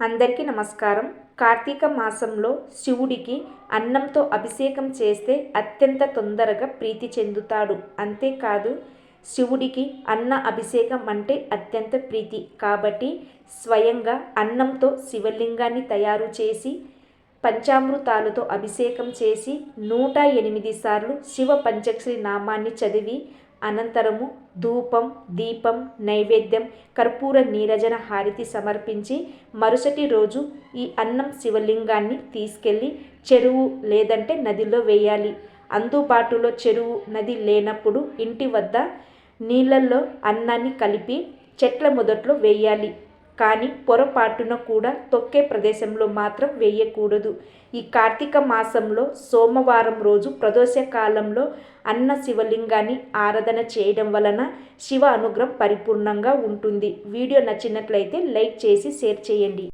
అందరికీ నమస్కారం. కార్తీక మాసంలో శివుడికి అన్నంతో అభిషేకం చేస్తే అత్యంత తొందరగా ప్రీతి చెందుతాడు. అంతేకాదు శివుడికి అన్న అభిషేకం అంటే అత్యంత ప్రీతి. కాబట్టి స్వయంగా అన్నంతో శివలింగాన్ని తయారు చేసి పంచామృతాలతో అభిషేకం చేసి నూట ఎనిమిది సార్లు శివ పంచక్షరి నామాన్ని చదివి అనంతరము ధూపం దీపం నైవేద్యం కర్పూర నీరజన హారతి సమర్పించి మరుసటి రోజు ఈ అన్నం శివలింగాన్ని తీసుకెళ్ళి చెరువు లేదంటే నదిలో వేయాలి. అందుబాటులో చెరువు నది లేనప్పుడు ఇంటి వద్ద నీళ్ళల్లో అన్నాన్ని కలిపి చెట్ల మొదట్లో వేయాలి. కానీ పొరపాటున కూడా తొక్కే ప్రదేశంలో మాత్రం వేయకూడదు. ఈ కార్తీక మాసంలో సోమవారం రోజు ప్రదోష కాలంలో అన్న శివలింగాన్ని ఆరాధన చేయడం వలన శివ అనుగ్రహం పరిపూర్ణంగా ఉంటుంది. వీడియో నచ్చినట్లయితే లైక్ చేసి షేర్ చేయండి.